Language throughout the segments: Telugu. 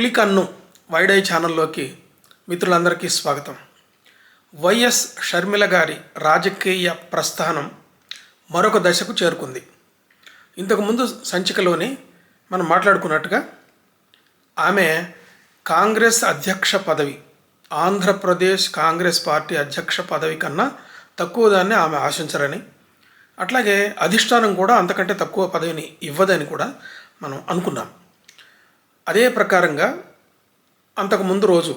పులికన్ను వైడై ఛానల్లోకి మిత్రులందరికీ స్వాగతం. వైఎస్ షర్మిల గారి రాజకీయ ప్రస్థానం మరొక దశకు చేరుకుంది. ఇంతకుముందు సంచికలోనే మనం మాట్లాడుకున్నట్టుగా ఆమె కాంగ్రెస్ అధ్యక్ష పదవి ఆంధ్రప్రదేశ్ కాంగ్రెస్ పార్టీ అధ్యక్ష పదవి కన్నా తక్కువ దాన్ని ఆమె ఆశించరని అట్లాగే అధిష్టానం కూడా అంతకంటే తక్కువ పదవిని ఇవ్వదని కూడా మనం అనుకున్నాం. అదే ప్రకారంగా అంతకుముందు రోజు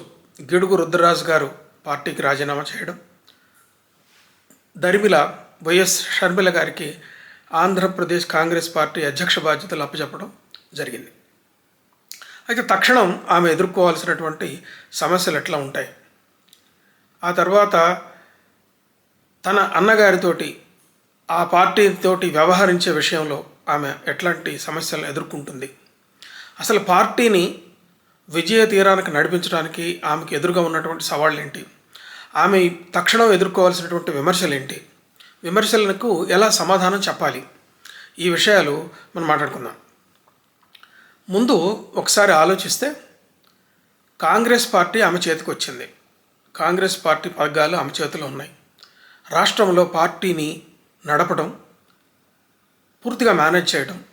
గిడుగు రుద్రరాజు గారు పార్టీకి రాజీనామా చేయడం దరిమిల వైఎస్ షర్మిల గారికి ఆంధ్రప్రదేశ్ కాంగ్రెస్ పార్టీ అధ్యక్ష బాధ్యతలు అప్పచెప్పడం జరిగింది. అయితే తక్షణం ఆమె ఎదుర్కోవాల్సినటువంటి సమస్యలు ఎట్లా ఉంటాయి? ఆ తర్వాత తన అన్నగారితోటి ఆ పార్టీతోటి వ్యవహరించే విషయంలో ఆమె ఎట్లాంటి సమస్యలను ఎదుర్కొంటుంది? అసలు పార్టీని విజయ తీరానికి నడిపించడానికి ఆమెకు ఎదురుగా ఉన్నటువంటి సవాళ్ళు ఏంటి ఆమె తక్షణం ఎదుర్కోవాల్సినటువంటి విమర్శలు ఏంటి విమర్శలకు ఎలా సమాధానం చెప్పాలి? ఈ విషయాలు మనం మాట్లాడుకుందాం. ముందు ఒకసారి ఆలోచిస్తే కాంగ్రెస్ పార్టీ ఆమె చేతికి వచ్చింది. కాంగ్రెస్ పార్టీ పగ్గాలు ఆమె చేతిలో ఉన్నాయి. రాష్ట్రంలో పార్టీని నడపడం పూర్తిగా మేనేజ్ చేయడం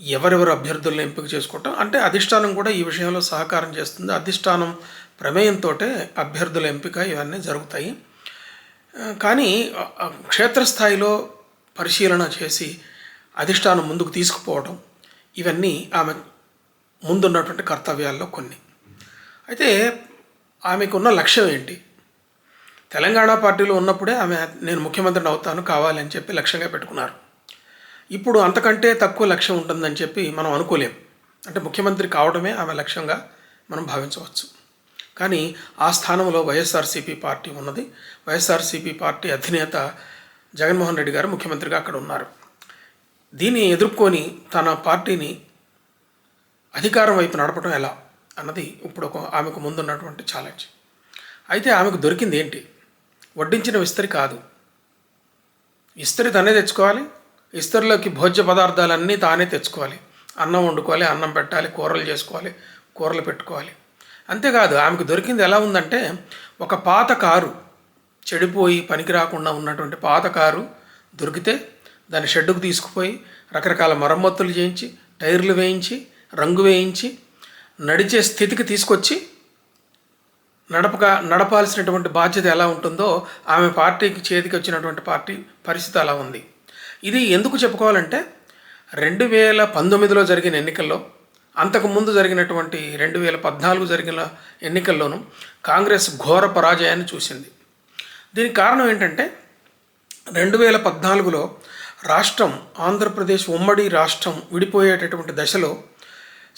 ఎవరెవరు అభ్యర్థులను ఎంపిక చేసుకోవటం అంటే అధిష్టానం కూడా ఈ విషయంలో సహకారం చేస్తుంది. అధిష్టానం ప్రమేయంతో అభ్యర్థుల ఎంపిక ఇవన్నీ జరుగుతాయి. కానీ క్షేత్రస్థాయిలో పరిశీలన చేసి అధిష్టానం ముందుకు తీసుకుపోవడం ఇవన్నీ ఆమె ముందున్నటువంటి కర్తవ్యాల్లో కొన్ని. అయితే ఆమెకున్న లక్ష్యం ఏంటి? తెలంగాణ పార్టీలో ఉన్నప్పుడే ఆమె నేను ముఖ్యమంత్రిని అవుతాను కావాలని చెప్పి లక్ష్యంగా పెట్టుకున్నారు. ఇప్పుడు అంతకంటే తక్కువ లక్ష్యం ఉంటుందని చెప్పి మనం అనుకోలేం. అంటే ముఖ్యమంత్రి కావడమే ఆమె లక్ష్యంగా మనం భావించవచ్చు. కానీ ఆ స్థానంలో వైఎస్ఆర్సీపీ పార్టీ ఉన్నది. వైఎస్ఆర్సీపీ పార్టీ అధినేత జగన్మోహన్ రెడ్డి గారు ముఖ్యమంత్రిగా అక్కడ ఉన్నారు. దీన్ని ఎదుర్కొని తన పార్టీని అధికారం వైపు నడపడం ఎలా అన్నది ఇప్పుడు ఒక ఆమెకు ముందున్నటువంటి ఛాలెంజ్ అయితే ఆమెకు దొరికింది ఏంటి? వడ్డించిన విస్తరి కాదు. విస్తరి తనే తెచ్చుకోవాలి ఇస్తరిలోకి భోజ్య పదార్థాలన్నీ తానే తెచ్చుకోవాలి. అన్నం వండుకోవాలి అన్నం పెట్టాలి కూరలు చేసుకోవాలి కూరలు పెట్టుకోవాలి. అంతేకాదు ఆమెకు దొరికింది ఎలా ఉందంటే ఒక పాత కారు చెడిపోయి పనికి రాకుండా ఉన్నటువంటి పాత కారు దొరికితే దాన్ని షెడ్డుకు తీసుకుపోయి రకరకాల మరమ్మతులు చేయించి టైర్లు వేయించి రంగు వేయించి నడిచే స్థితికి తీసుకొచ్చి నడపక నడపాల్సినటువంటి బాధ్యత ఎలా ఉంటుందో ఆమె పార్టీకి చేతికి వచ్చినటువంటి పార్టీ పరిస్థితి అలా ఉంది. ఇది ఎందుకు చెప్పుకోవాలంటే రెండు వేల పంతొమ్మిదిలో జరిగిన ఎన్నికల్లో అంతకుముందు జరిగినటువంటి రెండు వేల పద్నాలుగు జరిగిన ఎన్నికల్లోనూ కాంగ్రెస్ ఘోర పరాజయాన్ని చూసింది. దీనికి కారణం ఏంటంటే రెండు వేల పద్నాలుగులో రాష్ట్రం ఆంధ్రప్రదేశ్ ఉమ్మడి రాష్ట్రం విడిపోయేటటువంటి దశలో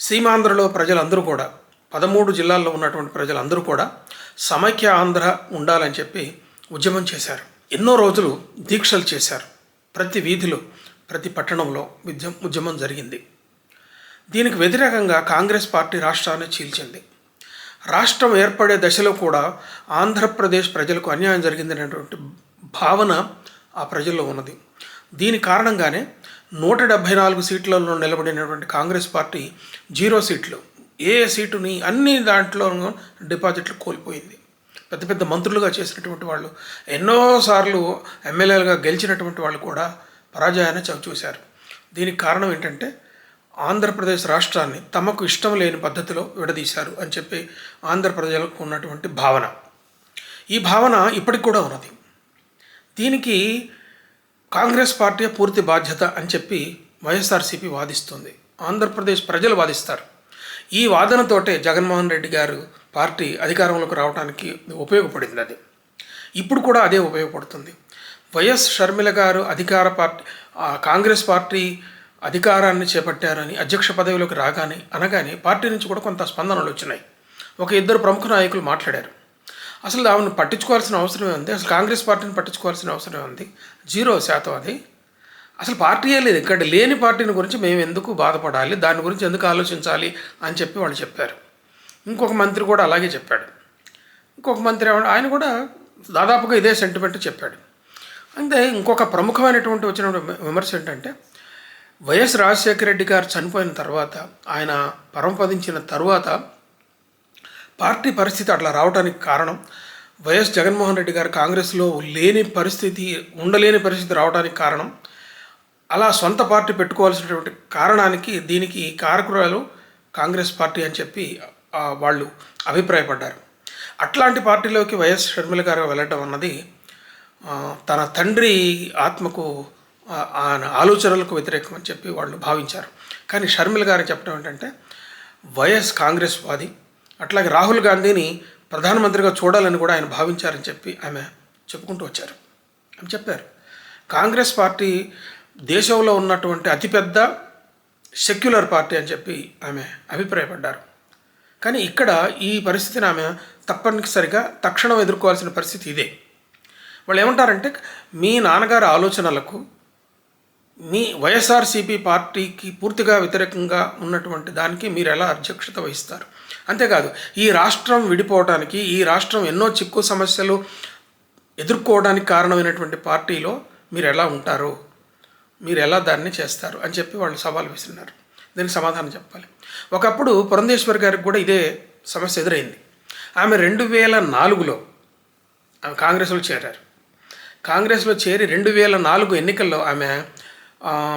సీమాంధ్రలో ప్రజలందరూ కూడా పదమూడు జిల్లాల్లో ఉన్నటువంటి ప్రజలందరూ కూడా సమైక్య ఆంధ్ర ఉండాలని చెప్పి ఉద్యమం చేశారు. ఎన్నో రోజులు దీక్షలు చేశారు. ప్రతి వీధిలో ప్రతి పట్టణంలో ఉద్యమం ఉద్యమం జరిగింది. దీనికి వ్యతిరేకంగా కాంగ్రెస్ పార్టీ రాష్ట్రాన్ని చీల్చింది. రాష్ట్రం ఏర్పడే దశలో కూడా ఆంధ్రప్రదేశ్ ప్రజలకు అన్యాయం జరిగిందనేటువంటి భావన ఆ ప్రజల్లో ఉన్నది. దీని కారణంగానే నూట డెబ్భై నాలుగు సీట్లలో నిలబడినటువంటి కాంగ్రెస్ పార్టీ జీరో సీట్లు. ఏ సీటుని అన్ని దాంట్లో డిపాజిట్లు కోల్పోయింది. పెద్ద పెద్ద మంత్రులుగా చేసినటువంటి వాళ్ళు ఎన్నోసార్లు ఎమ్మెల్యేలుగా గెలిచినటువంటి వాళ్ళు కూడా పరాజయాన్ని చవిచూశారు దీనికి కారణం ఏంటంటే ఆంధ్రప్రదేశ్ రాష్ట్రాన్ని తమకు ఇష్టం లేని పద్ధతిలో విడదీశారు అని చెప్పి ఆంధ్రప్రదేశ్కు ఉన్నటువంటి భావన. ఈ భావన ఇప్పటికి కూడా ఉన్నది. దీనికి కాంగ్రెస్ పార్టీ పూర్తి బాధ్యత అని చెప్పి వైఎస్ఆర్సీపీ వాదిస్తుంది. ఆంధ్రప్రదేశ్ ప్రజలు వాదిస్తారు. ఈ వాదనతోటే జగన్మోహన్ రెడ్డి గారు పార్టీ అధికారంలోకి రావడానికి ఉపయోగపడింది అది. ఇప్పుడు కూడా అదే ఉపయోగపడుతుంది. వైఎస్ షర్మిల గారు అధికార పార్టీ కాంగ్రెస్ పార్టీ అధికారాన్ని చేపట్టారని అధ్యక్ష పదవిలోకి రాగానే అనగానే పార్టీ నుంచి కూడా కొంత స్పందనలు వచ్చినాయి. ఒక ఇద్దరు ప్రముఖ నాయకులు మాట్లాడారు. అసలు ఆమెను పట్టించుకోవాల్సిన అవసరమే ఉంది అసలు కాంగ్రెస్ పార్టీని పట్టించుకోవాల్సిన అవసరమే ఉంది జీరో శాతం అది. అసలు పార్టీయే లేదు. ఇక్కడ లేని పార్టీని గురించి మేము ఎందుకు బాధపడాలి? దాని గురించి ఎందుకు ఆలోచించాలి? అని చెప్పి వాళ్ళు చెప్పారు. ఇంకొక మంత్రి కూడా అలాగే చెప్పాడు. ఇంకొక మంత్రి ఆయన కూడా దాదాపుగా ఇదే సెంటిమెంట్ చెప్పాడు. అంటే ఇంకొక ప్రముఖమైనటువంటి వచ్చిన విమర్శ ఏంటంటే వైఎస్ రాజశేఖర రెడ్డి గారు చనిపోయిన తర్వాత ఆయన పరమపదించిన తర్వాత పార్టీ పరిస్థితి అట్లా రావడానికి కారణం వైఎస్ జగన్మోహన్ రెడ్డి గారు కాంగ్రెస్లో లేని పరిస్థితి ఉండలేని పరిస్థితి రావడానికి కారణం. అలా సొంత పార్టీ పెట్టుకోవాల్సినటువంటి కారణానికి దీనికి కారకురాలు కాంగ్రెస్ పార్టీ అని చెప్పి వాళ్ళు అభిప్రాయపడ్డారు. అట్లాంటి పార్టీలోకి వైఎస్ షర్మిల గారు వెళ్ళటం అన్నది తన తండ్రి ఆత్మకు ఆయన ఆలోచనలకు వ్యతిరేకం అని చెప్పి వాళ్ళు భావించారు. కానీ షర్మిల గారు చెప్పడం ఏంటంటే వైఎస్ కాంగ్రెస్ వాది అట్లాగే రాహుల్ గాంధీని ప్రధానమంత్రిగా చూడాలని కూడా ఆయన భావించారని చెప్పి ఆమె చెప్పుకుంటూ వచ్చారు. ఆమె చెప్పారు కాంగ్రెస్ పార్టీ దేశంలో ఉన్నటువంటి అతిపెద్ద సెక్యులర్ పార్టీ అని చెప్పి ఆమె అభిప్రాయపడ్డారు. కానీ ఇక్కడ ఈ పరిస్థితిని ఆమె తప్పనిసరిగా తక్షణం ఎదుర్కోవాల్సిన పరిస్థితి ఇదే. వాళ్ళు ఏమంటారంటే మీ నాన్నగారి ఆలోచనలకు మీ వైఎస్ఆర్సీపీ పార్టీకి పూర్తిగా వ్యతిరేకంగా ఉన్నటువంటి దానికి మీరు ఎలా అధ్యక్షత వహిస్తారు? అంతేకాదు ఈ రాష్ట్రం విడిపోవడానికి ఈ రాష్ట్రం ఎన్నో చిక్కు సమస్యలు ఎదుర్కోవడానికి కారణమైనటువంటి పార్టీలో మీరు ఎలా ఉంటారు? మీరు ఎలా దాన్ని చేస్తారు? అని చెప్పి వాళ్ళు సవాల్ విసిరినారు దీనికి సమాధానం చెప్పాలి. ఒకప్పుడు పురంధేశ్వర్ గారికి కూడా ఇదే సమస్య ఎదురైంది. ఆమె రెండు వేల నాలుగులో ఆమె కాంగ్రెస్లో చేరారు. కాంగ్రెస్లో చేరి రెండు వేల నాలుగు ఎన్నికల్లో ఆమె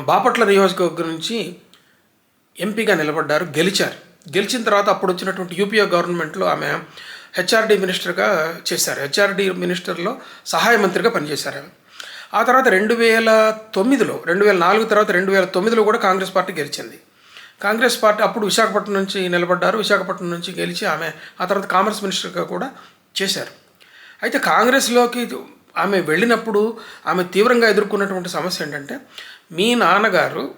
బాపట్ల నియోజకవర్గం నుంచి ఎంపీగా నిలబడ్డారు గెలిచారు. గెలిచిన తర్వాత అప్పుడు వచ్చినటువంటి యూపీఏ గవర్నమెంట్లో ఆమె హెచ్ఆర్డి మినిస్టర్గా చేశారు. హెచ్ఆర్డి మినిస్టర్లో సహాయ మంత్రిగా పనిచేశారు ఆమె. ఆ తర్వాత రెండు వేల తొమ్మిదిలో రెండు వేల నాలుగు తర్వాత రెండు వేల తొమ్మిదిలో కూడా కాంగ్రెస్ పార్టీ గెలిచింది. కాంగ్రెస్ పార్టీ అప్పుడు విశాఖపట్నం నుంచి నిలబడ్డారు విశాఖపట్నం నుంచి గెలిచి ఆమె ఆ తర్వాత కామర్స్ మినిస్టర్గా కూడా చేశారు. అయితే కాంగ్రెస్లోకి ఆమె వెళ్ళినప్పుడు ఆమె తీవ్రంగా ఎదుర్కొన్నటువంటి సమస్య ఏంటంటే మీ నాన్నగారు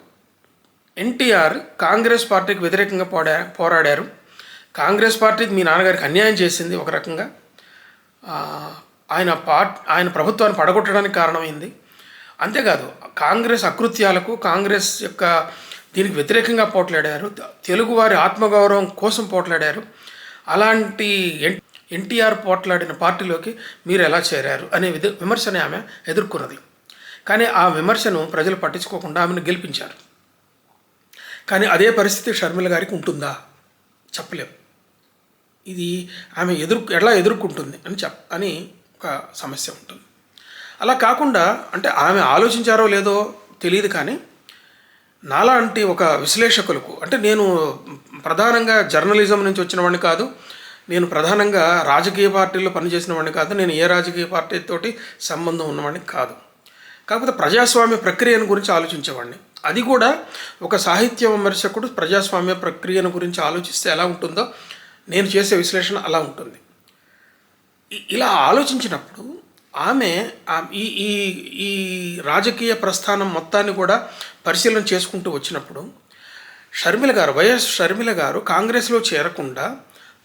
ఎన్టీఆర్ కాంగ్రెస్ పార్టీకి వ్యతిరేకంగా పోడా పోరాడారు. కాంగ్రెస్ పార్టీ మీ నాన్నగారికి అన్యాయం చేసింది ఒక రకంగా. ఆయన పార్ట్ ఆయన ప్రభుత్వాన్ని పడగొట్టడానికి కారణమైంది. అంతేకాదు కాంగ్రెస్ అకృత్యాలకు కాంగ్రెస్ యొక్క దీనికి వ్యతిరేకంగా పోట్లాడారు. తెలుగువారి ఆత్మగౌరవం కోసం పోట్లాడారు. అలాంటి ఎన్ ఎన్టీఆర్ పోట్లాడిన పార్టీలోకి మీరు ఎలా చేరారు? అనే విధ విమర్శని ఆమె ఎదుర్కొన్నది. కానీ ఆ విమర్శను ప్రజలు పట్టించుకోకుండా ఆమెను గెలిపించారు. కానీ అదే పరిస్థితి షర్మిల గారికి ఉంటుందా? చెప్పలేం. ఇది ఆమె ఎదురు ఎలా ఎదుర్కొంటుంది అని చెప్ అని ఒక సమస్య ఉంటుంది. అలా కాకుండా అంటే ఆమె ఆలోచించారో లేదో తెలియదు కానీ నాలాంటి ఒక విశ్లేషకులకు అంటే నేను ప్రధానంగా జర్నలిజం నుంచి వచ్చిన వాడిని కాదు నేను ప్రధానంగా రాజకీయ పార్టీల్లో పనిచేసిన వాడిని కాదు నేను ఏ రాజకీయ పార్టీతోటి సంబంధం ఉన్నవాడిని కాదు. కాకపోతే ప్రజాస్వామ్య ప్రక్రియను గురించి ఆలోచించేవాడిని. అది కూడా ఒక సాహిత్య విమర్శకుడు ప్రజాస్వామ్య ప్రక్రియను గురించి ఆలోచిస్తే ఎలా ఉంటుందో నేను చేసే విశ్లేషణ అలా ఉంటుంది. ఇలా ఆలోచించినప్పుడు ఆమె ఈ ఈ ఈ రాజకీయ ప్రస్థానం మొత్తాన్ని కూడా పరిశీలన చేసుకుంటూ వచ్చినప్పుడు షర్మిల గారు వైఎస్ షర్మిల గారు కాంగ్రెస్లో చేరకుండా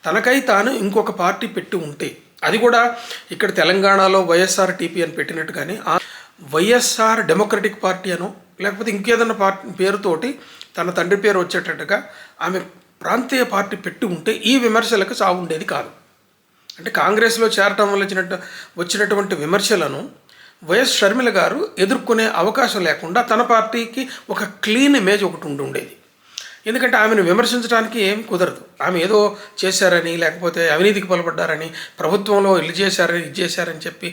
తనకై తాను ఇంకొక పార్టీ పెట్టి ఉంటే అది కూడా ఇక్కడ తెలంగాణలో వైఎస్ఆర్ టీపీ అని పెట్టినట్టుగానే ఆ వైఎస్ఆర్ డెమోక్రటిక్ పార్టీ అనో లేకపోతే ఇంకేదన్నా పార్టీ పేరుతోటి తన తండ్రి పేరు వచ్చేటట్టుగా ఆమె ప్రాంతీయ పార్టీ పెట్టి ఉంటే ఈ విమర్శలకు సాగుండేది కాదు. అంటే కాంగ్రెస్లో చేరటం వల్ల వచ్చినట్టు వచ్చినటువంటి విమర్శలను వైఎస్ షర్మిల గారు ఎదుర్కొనే అవకాశం లేకుండా తన పార్టీకి ఒక క్లీన్ ఇమేజ్ ఒకటి ఉండి ఉండేది. ఎందుకంటే ఆమెను విమర్శించడానికి ఏం కుదరదు. ఆమె ఏదో చేశారని లేకపోతే అవినీతికి పాల్పడ్డారని ప్రభుత్వంలో ఇల్లు చేశారని ఇది చేశారని చెప్పి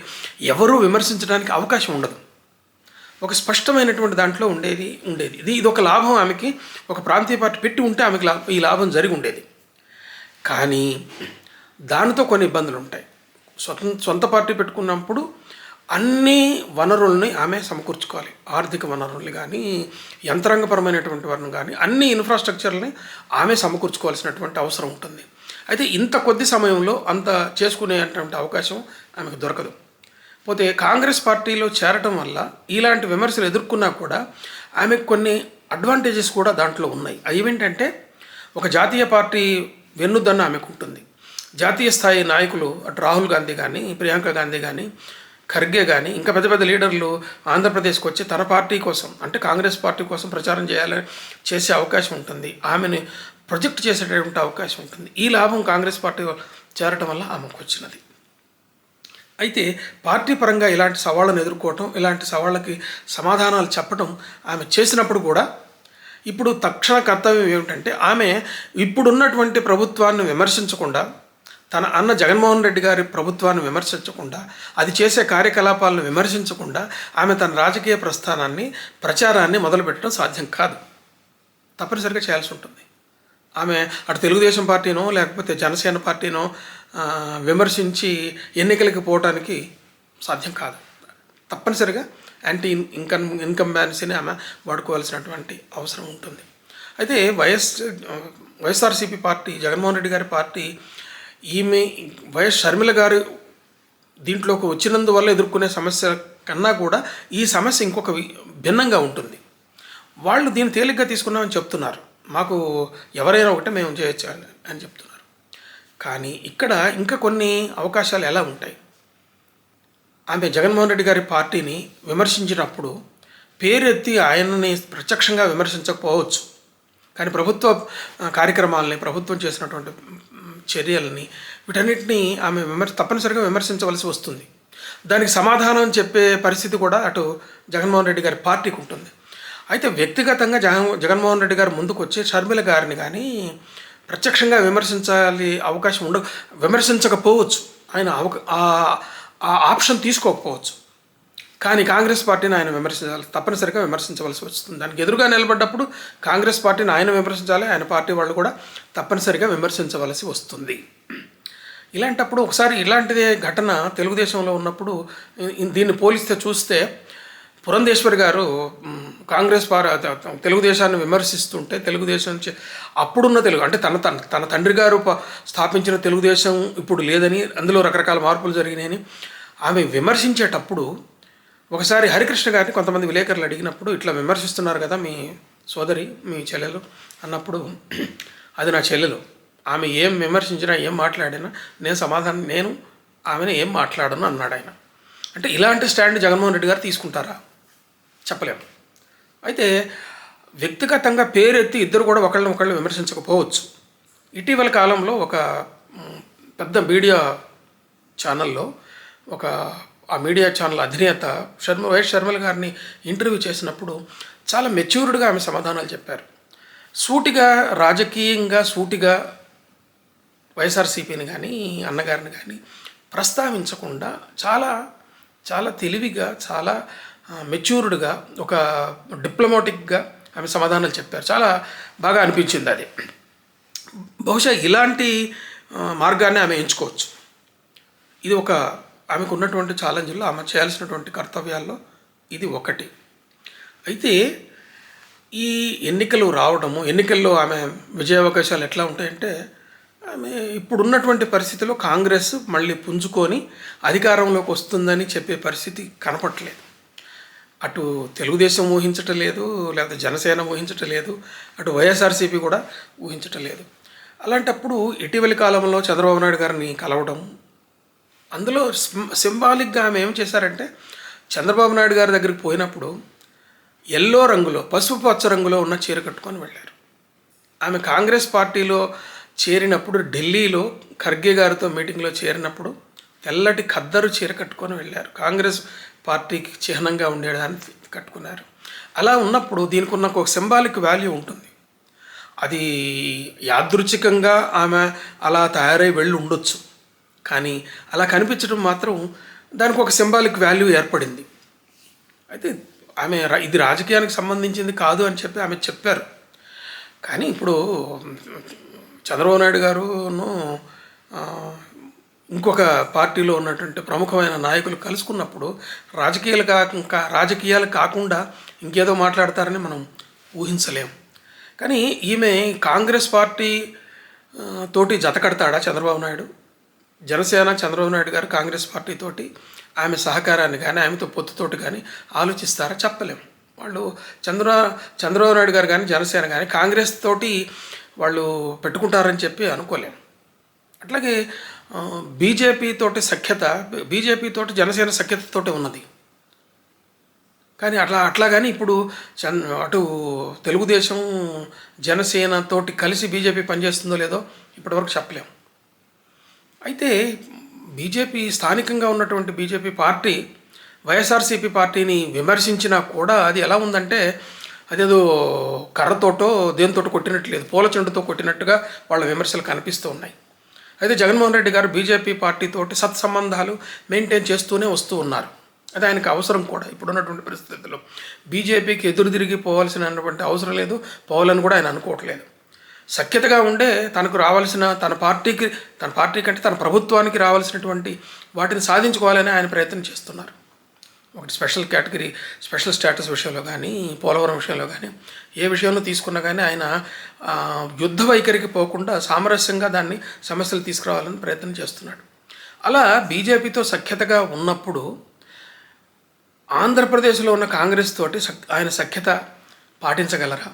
ఎవరూ విమర్శించడానికి అవకాశం ఉండదు. ఒక స్పష్టమైనటువంటి దాంట్లో ఉండేది ఉండేది. ఇది ఇది ఒక లాభం ఆమెకి ఒక ప్రాంతీయ పార్టీ పెట్టి ఉంటే ఆమెకి లాభం ఈ లాభం జరిగి ఉండేది. కానీ దానితో కొన్ని ఇబ్బందులు ఉంటాయి. స్వతం సొంత పార్టీ పెట్టుకున్నప్పుడు అన్ని వనరుల్ని ఆమె సమకూర్చుకోవాలి. ఆర్థిక వనరుల్ని కానీ యంత్రాంగపరమైనటువంటి వనరులు కానీ అన్ని ఇన్ఫ్రాస్ట్రక్చర్ని ఆమె సమకూర్చుకోవాల్సినటువంటి అవసరం ఉంటుంది. అయితే ఇంత కొద్ది సమయంలో అంత చేసుకునేటువంటి అవకాశం ఆమెకు దొరకదు. పోతే కాంగ్రెస్ పార్టీలో చేరటం వల్ల ఇలాంటి విమర్శలు ఎదుర్కొన్నా కూడా ఆమెకు కొన్ని అడ్వాంటేజెస్ కూడా దాంట్లో ఉన్నాయి. అవి ఏంటంటే ఒక జాతీయ పార్టీ వెన్నుదన్న ఆమెకు ఉంటుంది. జాతీయ స్థాయి నాయకులు అటు రాహుల్ గాంధీ కానీ ప్రియాంక గాంధీ కానీ ఖర్గే కానీ ఇంకా పెద్ద పెద్ద లీడర్లు ఆంధ్రప్రదేశ్కి వచ్చి తన పార్టీ కోసం అంటే కాంగ్రెస్ పార్టీ కోసం ప్రచారం చేయాలని చేసే అవకాశం ఉంటుంది. ఆమెను ప్రొజెక్ట్ చేసేటటువంటి అవకాశం ఉంటుంది. ఈ లాభం కాంగ్రెస్ పార్టీ చేరటం వల్ల ఆమెకు వచ్చినది. అయితే పార్టీ పరంగా ఇలాంటి సవాళ్ళను ఎదుర్కోవటం ఇలాంటి సవాళ్ళకి సమాధానాలు చెప్పటం ఆమె చేసినప్పుడు కూడా ఇప్పుడు తక్షణ కర్తవ్యం ఏమిటంటే ఆమె ఇప్పుడున్నటువంటి ప్రభుత్వాన్ని విమర్శించకుండా తన అన్న జగన్మోహన్ రెడ్డి గారి ప్రభుత్వాన్ని విమర్శించకుండా అది చేసే కార్యకలాపాలను విమర్శించకుండా ఆమె తన రాజకీయ ప్రస్థానాన్ని ప్రచారాన్ని మొదలుపెట్టడం సాధ్యం కాదు. తప్పనిసరిగా చేయాల్సి ఉంటుంది. ఆమె అటు తెలుగుదేశం పార్టీనో లేకపోతే జనసేన పార్టీనో విమర్శించి ఎన్నికలకి పోవటానికి సాధ్యం కాదు. తప్పనిసరిగా యాంటీ ఇన్కమ్ ఇన్కంబాన్సీని ఆమె వాడుకోవాల్సినటువంటి అవసరం ఉంటుంది. అయితే YS YSRCP party Jaganmohan Reddy గారి పార్టీ ఈమె వైఎస్ షర్మిల గారు దీంట్లోకి వచ్చినందువల్ల ఎదుర్కొనే సమస్య కన్నా కూడా ఈ సమస్య ఇంకొక భిన్నంగా ఉంటుంది. వాళ్ళు దీన్ని తేలిగ్గా తీసుకున్నామని చెప్తున్నారు. మాకు ఎవరైనా ఒకటే మేము చేయొచ్చు అని అని చెప్తున్నారు. కానీ ఇక్కడ ఇంకా కొన్ని అవకాశాలు ఎలా ఉంటాయి? ఆమె జగన్మోహన్ రెడ్డి గారి పార్టీని విమర్శించినప్పుడు పేరెత్తి ఆయనని ప్రత్యక్షంగా విమర్శించకపోవచ్చు. కానీ ప్రభుత్వ కార్యక్రమాలని ప్రభుత్వం చేసినటువంటి చర్యలని వీటన్నిటిని ఆమె విమర్శ తప్పనిసరిగా విమర్శించవలసి వస్తుంది. దానికి సమాధానం చెప్పే పరిస్థితి కూడా అటు జగన్మోహన్ రెడ్డి గారి పార్టీకి ఉంటుంది. అయితే వ్యక్తిగతంగా జగన్ జగన్మోహన్ రెడ్డి గారు ముందుకు వచ్చి షర్మిల గారిని కానీ ప్రత్యక్షంగా విమర్శించాలి అవకాశం ఉండ విమర్శించకపోవచ్చు. ఆయన అవక ఆ- ఆ ఆప్షన్ తీసుకోకపోవచ్చు. కానీ కాంగ్రెస్ పార్టీని ఆయన విమర్శించాలి తప్పనిసరిగా విమర్శించవలసి వస్తుంది. దానికి ఎదురుగా నిలబడ్డప్పుడు కాంగ్రెస్ పార్టీని ఆయన విమర్శించాలి ఆయన పార్టీ వాళ్ళు కూడా తప్పనిసరిగా విమర్శించవలసి వస్తుంది. ఇలాంటప్పుడు ఒకసారి ఇలాంటిదే ఘటన తెలుగుదేశంలో ఉన్నప్పుడు దీన్ని పోలిస్తే చూస్తే పురంధేశ్వరి గారు కాంగ్రెస్ పార్ తెలుగుదేశాన్ని విమర్శిస్తుంటే తెలుగుదేశం అప్పుడున్న తెలుగు అంటే తన తన తన తండ్రి గారు స్థాపించిన తెలుగుదేశం ఇప్పుడు లేదని అందులో రకరకాల మార్పులు జరిగినాయని ఆమె విమర్శించేటప్పుడు ఒకసారి హరికృష్ణ గారిని కొంతమంది విలేకరులు అడిగినప్పుడు ఇట్లా విమర్శిస్తున్నారు కదా మీ సోదరి మీ చెల్లెలు అన్నప్పుడు అది నా చెల్లెలు. ఆమె ఏం విమర్శించినా ఏం మాట్లాడినా నేను సమాధానం నేను ఆమెను ఏం మాట్లాడను అన్నాడు ఆయన. అంటే ఇలాంటి స్టాండ్ జగన్మోహన్ రెడ్డి గారు తీసుకుంటారా? చెప్పలేము అయితే వ్యక్తిగతంగా పేరెత్తి ఇద్దరు కూడా ఒకళ్ళని ఒకళ్ళు విమర్శించకపోవచ్చు. ఇటీవల కాలంలో ఒక పెద్ద మీడియా ఛానల్లో ఒక ఆ మీడియా ఛానల్ అధినేత శర్మ వైఎస్ శర్మల గారిని ఇంటర్వ్యూ చేసినప్పుడు చాలా మెచ్యూర్డ్గా ఆమె సమాధానాలు చెప్పారు. సూటిగా రాజకీయంగా సూటిగా వైఎస్ఆర్సీపీని కానీ అన్నగారిని కానీ ప్రస్తావించకుండా చాలా చాలా తెలివిగా చాలా మెచ్యూర్డ్గా ఒక డిప్లొమాటిక్గా ఆమె సమాధానాలు చెప్పారు. చాలా బాగా అనిపించింది అది. బహుశా ఇలాంటి మార్గాన్ని ఆమె ఎంచుకోవచ్చు. ఇది ఒక ఆమెకు ఉన్నటువంటి ఛాలెంజ్లో ఆమె చేయాల్సినటువంటి కర్తవ్యాల్లో ఇది ఒకటి. అయితే ఈ ఎన్నికలు రావడము ఎన్నికల్లో ఆమె విజయావకాశాలు ఎట్లా ఉంటాయంటే ఆమె ఇప్పుడున్నటువంటి పరిస్థితిలో కాంగ్రెస్ మళ్ళీ పుంజుకొని అధికారంలోకి వస్తుందని చెప్పే పరిస్థితి కనపట్లేదు అటు తెలుగుదేశం ఊహించటం లేదు లేకపోతే జనసేన ఊహించటం లేదు అటు వైఎస్ఆర్సీపీ కూడా ఊహించటం లేదు. అలాంటప్పుడు ఇటీవలి కాలంలో చంద్రబాబు నాయుడు గారిని కలవడం అందులో సింబాలిక్గా ఆమె ఏం చేశారంటే చంద్రబాబు నాయుడు గారి దగ్గరికి పోయినప్పుడు ఎల్లో రంగులో పసుపు పచ్చ రంగులో ఉన్న చీర కట్టుకొని వెళ్ళారు. ఆమె కాంగ్రెస్ పార్టీలో చేరినప్పుడు ఢిల్లీలో ఖర్గే గారితో మీటింగ్లో చేరినప్పుడు తెల్లటి ఖద్దరు చీర కట్టుకొని వెళ్ళారు. కాంగ్రెస్ పార్టీకి చిహ్నంగా ఉండేదాన్ని కట్టుకున్నారు. అలా ఉన్నప్పుడు దీనికి ఉన్న ఒక సింబాలిక్ వాల్యూ ఉంటుంది. అది యాదృచ్ఛికంగా ఆమె అలా తయారై వెళ్ళి ఉండొచ్చు. కానీ అలా కనిపించడం మాత్రం దానికి ఒక సింబాలిక్ వాల్యూ ఏర్పడింది. అయితే ఆమె రా- ఇది రాజకీయానికి సంబంధించింది కాదు అని చెప్పి ఆమె చెప్పారు. కానీ ఇప్పుడు చంద్రబాబు నాయుడు గారును ఇంకొక పార్టీలో ఉన్నటువంటి ప్రముఖమైన నాయకులు కలుసుకున్నప్పుడు రాజకీయాలు కాక రాజకీయాలు కాకుండా ఇంకేదో మాట్లాడతారని మనం ఊహించలేం. కానీ ఈమె కాంగ్రెస్ పార్టీ తోటి జత కడతాడా చంద్రబాబు నాయుడు? జనసేన చంద్రబాబు నాయుడు గారు కాంగ్రెస్ పార్టీ తోటి ఆమె సహకారాన్ని కానీ ఆమెతో పొత్తుతోటి కానీ ఆలోచిస్తారా? చెప్పలేం వాళ్ళు చంద్ర చంద్రబాబు నాయుడు గారు కానీ జనసేన కానీ కాంగ్రెస్ తోటి వాళ్ళు పెట్టుకుంటారని చెప్పి అనుకోలేం అట్లాగే బీజేపీ తోటి సఖ్యత బీజేపీ తోటి జనసేన సఖ్యతతోటి ఉన్నది. కానీ అట్లా అట్లా కానీ ఇప్పుడు చన్ అటు తెలుగుదేశం జనసేన తోటి కలిసి బీజేపీ పనిచేస్తుందో లేదో ఇప్పటివరకు చెప్పలేం అయితే బీజేపీ స్థానికంగా ఉన్నటువంటి బీజేపీ పార్టీ వైఎస్ఆర్సీపీ పార్టీని విమర్శించినా కూడా అది ఎలా ఉందంటే అదేదో కర్రతోటో దేనితోటో కొట్టినట్టు లేదు పూల చెండుతో కొట్టినట్టుగా వాళ్ళ విమర్శలు కనిపిస్తూ ఉన్నాయి. అయితే జగన్మోహన్ రెడ్డి గారు బీజేపీ పార్టీతోటి సత్సంబంధాలు మెయింటైన్ చేస్తూనే వస్తూ ఉన్నారు. అది ఆయనకు అవసరం కూడా ఇప్పుడున్నటువంటి పరిస్థితుల్లో. బీజేపీకి ఎదురు తిరిగి పోవాల్సినటువంటి అవసరం లేదు పోవాలని కూడా ఆయన అనుకోవట్లేదు. సఖ్యతగా ఉండే తనకు రావాల్సిన తన పార్టీకి తన పార్టీ కంటే తన ప్రభుత్వానికి రావాల్సినటువంటి వాటిని సాధించుకోవాలని ఆయన ప్రయత్నం చేస్తున్నారు. ఒకటి స్పెషల్ కేటగిరీ స్పెషల్ స్టేటస్ విషయంలో కానీ పోలవరం విషయంలో కానీ ఏ విషయంలో తీసుకున్నా కానీ ఆయన యుద్ధ వైఖరికి పోకుండా సామరస్యంగా దాన్ని సమస్యలు తీసుకురావాలని ప్రయత్నం చేస్తున్నాడు. అలా బీజేపీతో సఖ్యతగా ఉన్నప్పుడు ఆంధ్రప్రదేశ్లో ఉన్న కాంగ్రెస్ తోటి సక్- ఆయన సఖ్యత పాటించగలరా?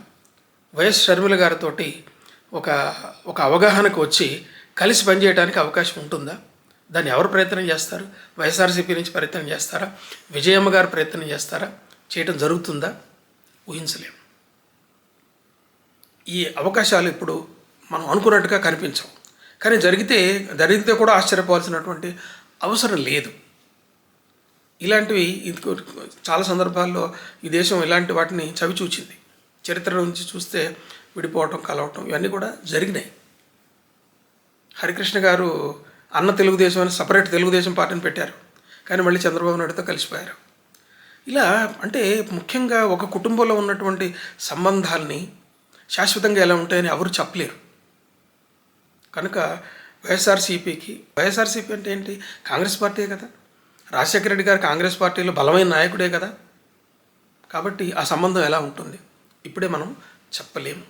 వైఎస్ షర్మిల గారితోటి ఒక ఒక అవగాహనకు వచ్చి కలిసి పనిచేయడానికి అవకాశం ఉంటుందా? దాన్ని ఎవరు ప్రయత్నం చేస్తారు? వైఎస్ఆర్సీపీ నుంచి ప్రయత్నం చేస్తారా? విజయమ్మ గారు ప్రయత్నం చేస్తారా? చేయటం జరుగుతుందా? ఊహించలేము ఈ అవకాశాలు ఇప్పుడు మనం అనుకున్నట్టుగా కనిపించవు. కానీ జరిగితే జరిగితే కూడా ఆశ్చర్యపోవాల్సినటువంటి అవసరం లేదు. ఇలాంటివి చాలా సందర్భాల్లో ఈ దేశం ఇలాంటి వాటిని చవిచూచింది. చరిత్ర నుంచి చూస్తే విడిపోవటం కలవటం ఇవన్నీ కూడా జరిగినాయి. హరికృష్ణ గారు అన్న తెలుగుదేశం అని సపరేట్ తెలుగుదేశం పార్టీని పెట్టారు. కానీ మళ్ళీ చంద్రబాబు నాయుడుతో కలిసిపోయారు. ఇలా అంటే ముఖ్యంగా ఒక కుటుంబంలో ఉన్నటువంటి సంబంధాలని శాశ్వతంగా ఎలా ఉంటాయని ఎవరు చెప్పలేరు. కనుక వైఎస్ఆర్సీపీకి వైఎస్ఆర్సీపీ అంటే ఏంటి? కాంగ్రెస్ పార్టీయే కదా. రాజశేఖర రెడ్డి గారు కాంగ్రెస్ పార్టీలో బలమైన నాయకుడే కదా. కాబట్టి ఆ సంబంధం ఎలా ఉంటుంది? ఇప్పుడే మనం చెప్పలేము.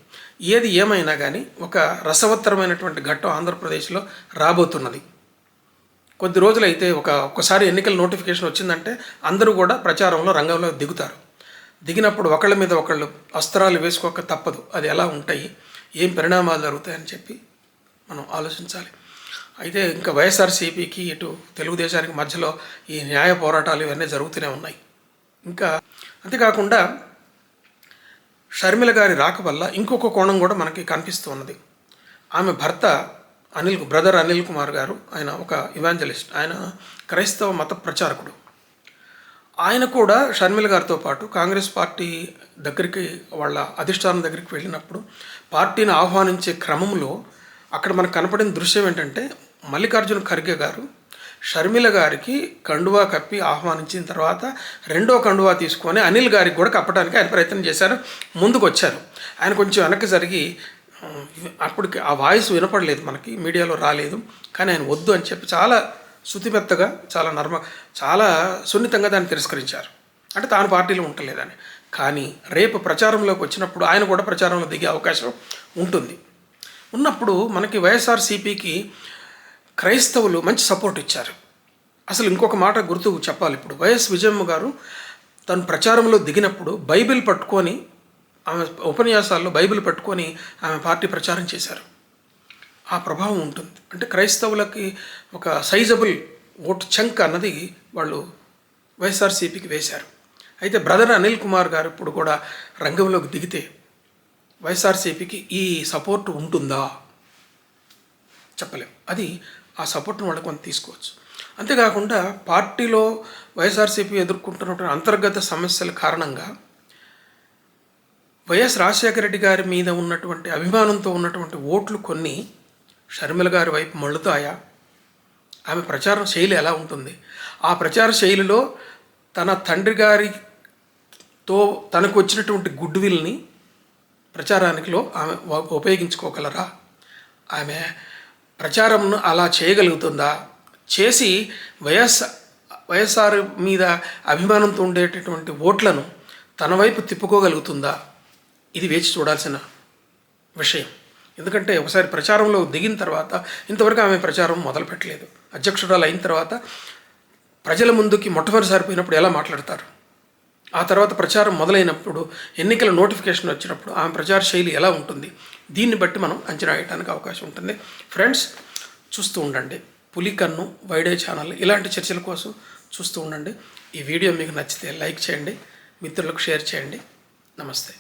ఏది ఏమైనా కానీ ఒక రసవత్తరమైనటువంటి ఘట్టం ఆంధ్రప్రదేశ్లో రాబోతున్నది. కొద్ది రోజులైతే ఒక ఒక్కసారి ఎన్నికల నోటిఫికేషన్ వచ్చిందంటే అందరూ కూడా ప్రచారంలో రంగంలో దిగుతారు. దిగినప్పుడు ఒకళ్ళ మీద ఒకళ్ళు అస్త్రాలు వేసుకోక తప్పదు. అది ఎలా ఉంటాయి? ఏం పరిణామాలు జరుగుతాయని చెప్పి మనం ఆలోచించాలి. అయితే ఇంకా వైఎస్ఆర్సీపీకి ఇటు తెలుగుదేశానికి మధ్యలో ఈ న్యాయ పోరాటాలు ఇవన్నీ జరుగుతూనే ఉన్నాయి. ఇంకా అంతేకాకుండా షర్మిల గారి రాక వల్ల ఇంకొక కోణం కూడా మనకి కనిపిస్తూ ఉన్నది. ఆమె భర్త అనిల్ బ్రదర్ అనిల్ కుమార్ గారు ఆయన ఒక ఇవాంజలిస్ట్. ఆయన క్రైస్తవ మత ప్రచారకుడు. ఆయన కూడా షర్మిల గారితో పాటు కాంగ్రెస్ పార్టీ దగ్గరికి వాళ్ళ అధిష్టానం దగ్గరికి వెళ్ళినప్పుడు పార్టీని ఆహ్వానించే క్రమంలో అక్కడ మనకు కనపడిన దృశ్యం ఏంటంటే మల్లికార్జున ఖర్గే గారు షర్మిల గారికి కండువా కప్పి ఆహ్వానించిన తర్వాత రెండో కండువా తీసుకొని అనిల్ గారికి కూడా కప్పడానికి ఆయన ప్రయత్నం చేశారు. ముందుకు వచ్చారు ఆయన కొంచెం వెనక్కి జరిగి అప్పటికి ఆ వాయిస్ వినపడలేదు మనకి మీడియాలో రాలేదు. కానీ ఆయన వద్దు అని చెప్పి చాలా శుతిమెత్తగా చాలా నర్మ చాలా సున్నితంగా దాన్ని తిరస్కరించారు. అంటే తాను పార్టీలో ఉండలేదని. కానీ రేపు ప్రచారంలోకి వచ్చినప్పుడు ఆయన కూడా ప్రచారంలో దిగే అవకాశం ఉంటుంది. ఉన్నప్పుడు మనకి వైఎస్ఆర్సీపీకి క్రైస్తవులు మంచి సపోర్ట్ ఇచ్చారు. అసలు ఇంకొక మాట గుర్తు చెప్పాలి ఇప్పుడు. వైఎస్ విజయమ్మ గారు తను ప్రచారంలో దిగినప్పుడు బైబిల్ పట్టుకొని ఆమె ఉపన్యాసాల్లో బైబిల్ పట్టుకొని ఆమె పార్టీ ప్రచారం చేశారు. ఆ ప్రభావం ఉంటుంది. అంటే క్రైస్తవులకి ఒక సైజబుల్ ఓట్ చంక్ అన్నది వాళ్ళు వైఎస్ఆర్సీపీకి వేశారు. అయితే బ్రదర్ అనిల్ కుమార్ గారు ఇప్పుడు కూడా రంగంలోకి దిగితే వైఎస్ఆర్సీపీకి ఈ సపోర్ట్ ఉంటుందా? చెప్పలేం. అది ఆ సపోర్ట్ను వాళ్ళు కొంత తీసుకోవచ్చు. అంతేకాకుండా పార్టీలో వైఎస్ఆర్సీపీ ఎదుర్కొంటున్నటువంటి అంతర్గత సమస్యల కారణంగా వైఎస్ రాజశేఖర రెడ్డి గారి మీద ఉన్నటువంటి అభిమానంతో ఉన్నటువంటి ఓట్లు కొన్ని షర్మిల గారి వైపు మళ్ళుతాయా? ఆమె ప్రచార శైలి ఎలా ఉంటుంది? ఆ ప్రచార శైలిలో తన తండ్రి గారితో తనకు వచ్చినటువంటి గుడ్ విల్ని ప్రచారానికిలో ఆమె ఉపయోగించుకోగలరా? ఆమె ప్రచారంను అలా చేయగలుగుతుందా? చేసి వైఎస్ వైఎస్ఆర్ మీద అభిమానంతో ఉండేటటువంటి ఓట్లను తన వైపు తిప్పుకోగలుగుతుందా? ఇది వేచి చూడాల్సిన విషయం. ఎందుకంటే ఒకసారి ప్రచారంలో దిగిన తర్వాత ఇంతవరకు ఆమె ప్రచారం మొదలుపెట్టలేదు. అధ్యక్షురాలు అయిన తర్వాత ప్రజల ముందుకి మొట్టమొదటిసారి పోయినప్పుడు ఎలా మాట్లాడతారు? ఆ తర్వాత ప్రచారం మొదలైనప్పుడు ఎన్నికల నోటిఫికేషన్ వచ్చినప్పుడు ఆమె ప్రచార శైలి ఎలా ఉంటుంది? దీన్ని బట్టి మనం అంచనా వేయడానికి అవకాశం ఉంటుంది. ఫ్రెండ్స్ చూస్తూ ఉండండి. పులికన్ను వైడే ఛానల్ ఇలాంటి చర్చల కోసం చూస్తూ ఉండండి. ఈ వీడియో మీకు నచ్చితే లైక్ చేయండి. మిత్రులకు షేర్ చేయండి. నమస్తే.